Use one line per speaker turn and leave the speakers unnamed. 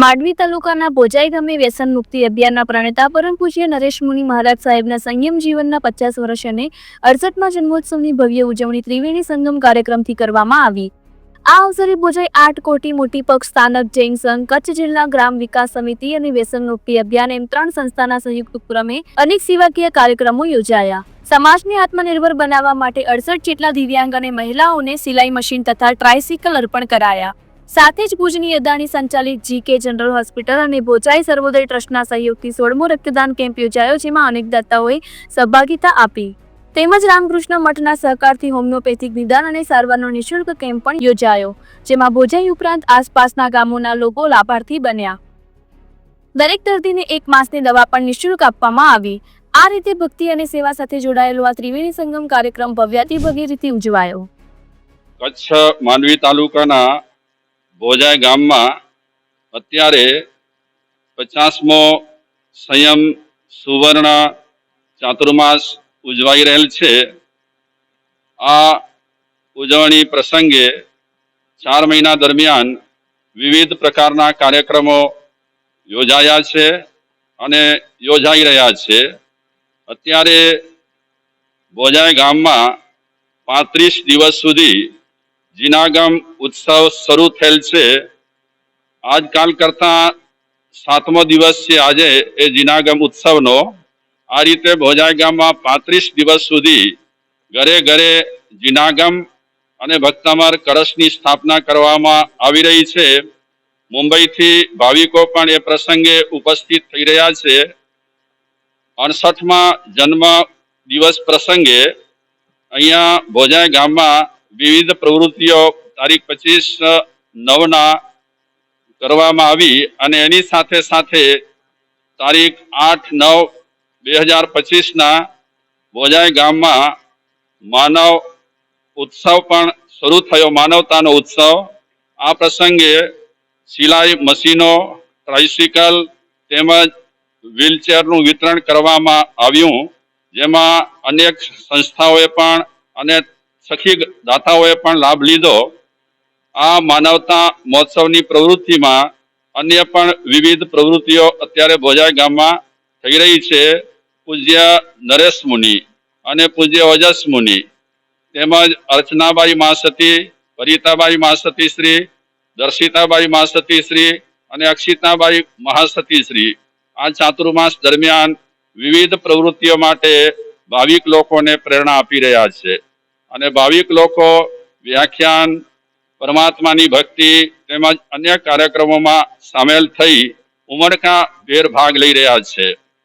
માંડવી તાલુકાના બોજાઈ ગામે વ્યસન મુક્તિ અભિયાનના પ્રણેતા પરમ પૂજ્ય નરેશ મુનિ મહારાજ સાહેબના સંયમ જીવનના પચાસ વર્ષ અને અડસઠમાં જન્મોત્સવની ભવ્ય ઉજવણી ત્રિવેણી સંગમ કાર્યક્રમથી કરવામાં આવી. આ અવસરે બોજાઈ આઠ કોટી મોટી પક્ષ સ્થાનક જૈન સંઘ, કચ્છ જિલ્લા ગ્રામ વિકાસ સમિતિ અને વ્યસન મુક્તિ અભિયાન એમ ત્રણ સંસ્થાના સંયુક્ત ઉપક્રમે અનેક સેવાકીય કાર્યક્રમો યોજાયા. સમાજને આત્મનિર્ભર બનાવવા માટે અડસઠ જેટલા દિવ્યાંગ અને મહિલાઓને સિલાઈ મશીન તથા ટ્રાયસિકલ અર્પણ કરાયા. સાથે જ ભુજની અદાણી સંચાલિત જીકે જનરલ હોસ્પિટલ અને બોચાઈ સર્વોદય ટ્રસ્ટના સહયોગથી સોળમો રક્તદાન કેમ્પ યોજાયો, જેમાં અનેક દાતાઓએ સહભાગિતા આપી. તેમજ રામકૃષ્ણ મઠના સહકારથી હોમિયોપેથિક નિદાન અને સારવારનો નિઃશુલ્ક કેમ્પ પણ યોજાયો, જેમાં બોજાઈ ઉપરાંત આસપાસના ગામોના લોકો લાભાર્થી બન્યા. દરેક દર્દીને એક માસની દવા પણ નિઃશુલ્ક આપવામાં આવી. આ રીતે ભક્તિ અને સેવા સાથે જોડાયેલો આ ત્રિવેણી સંગમ કાર્યક્રમ ભવ્યાતિ ભવ્ય રીતે ઉજવાયો.
કચ્છ માંડવી તાલુકાના ભોજાઈ ગામમાં અત્યારે પચાસમો સંયમ સુવર્ણ ચાતુર્માસ ઉજવાઈ રહેલ છે. આ ઉજવણી પ્રસંગે ચાર મહિના દરમિયાન વિવિધ પ્રકારના કાર્યક્રમો યોજાયા છે અને યોજાઈ રહ્યા છે. અત્યારે ભોજાય ગામમાં પાંત્રીસ દિવસ સુધી જીનાગમ ઉત્સવ શરૂ થયેલ છે. આજકાલ કરતા સાતમો દિવસ છે આજે એ જીનાગમ ઉત્સવનો. આ રીતે ભોજાઈ ગામમાં પાંત્રીસ દિવસ સુધી ઘરે ઘરે જીનાગમ અને ભક્તમર કળશની સ્થાપના કરવામાં આવી રહી છે. મુંબઈથી ભાવિકો પણ એ પ્રસંગે ઉપસ્થિત થઈ રહ્યા છે. અડસઠમાં જન્મ દિવસ પ્રસંગે અહીંયા ભોજાઈ ગામમાં વિવિધ પ્રવૃત્તિઓ તારીખ પચીસ નવના કરવામાં આવી અને એની સાથે સાથે તારીખ આઠ, નવ, બે હજાર પચીસના ભોજાઈ ગામમાં માનવ ઉત્સવ પણ શરૂ થયો, માનવતાનો ઉત્સવ. આ પ્રસંગે સિલાઈ મશીનો, ટ્રાઇસિકલ તેમજ વ્હીલચેરનું વિતરણ કરવામાં આવ્યું, જેમાં અનેક સંસ્થાઓએ પણ અને સખી દાતાઓએ પણ લાભ લીધો. આ માનવતા મહોત્સવની પ્રવૃત્તિમાં અન્ય પણ વિવિધ પ્રવૃત્તિઓ અત્યારે ભોજાઈ ગામમાં થઈ રહી છે. પૂજ્ય નરેશ મુનિ અને પૂજ્ય ઓજસ મુનિ. તેમજ અર્ચનાબાઈ મહાસતી પરિતાબાઈ મહાસતી શ્રી, દર્શિતાબાઈ મહાસતી શ્રી અને અક્ષિતાબાઈ મહાસતી શ્રી. આ ચાતુર્માસ દરમિયાન વિવિધ પ્રવૃત્તિઓ માટે ભાવિક લોકોને પ્રેરણા આપી રહ્યા છે. અને ભાવિક લોકો વ્યાખ્યાન, પરમાત્માની ભક્તિ તેમજ અન્ય કાર્યક્રમોમાં સામેલ થઈ ઉમળકા ભેર ભાગ લઈ રહ્યા છે.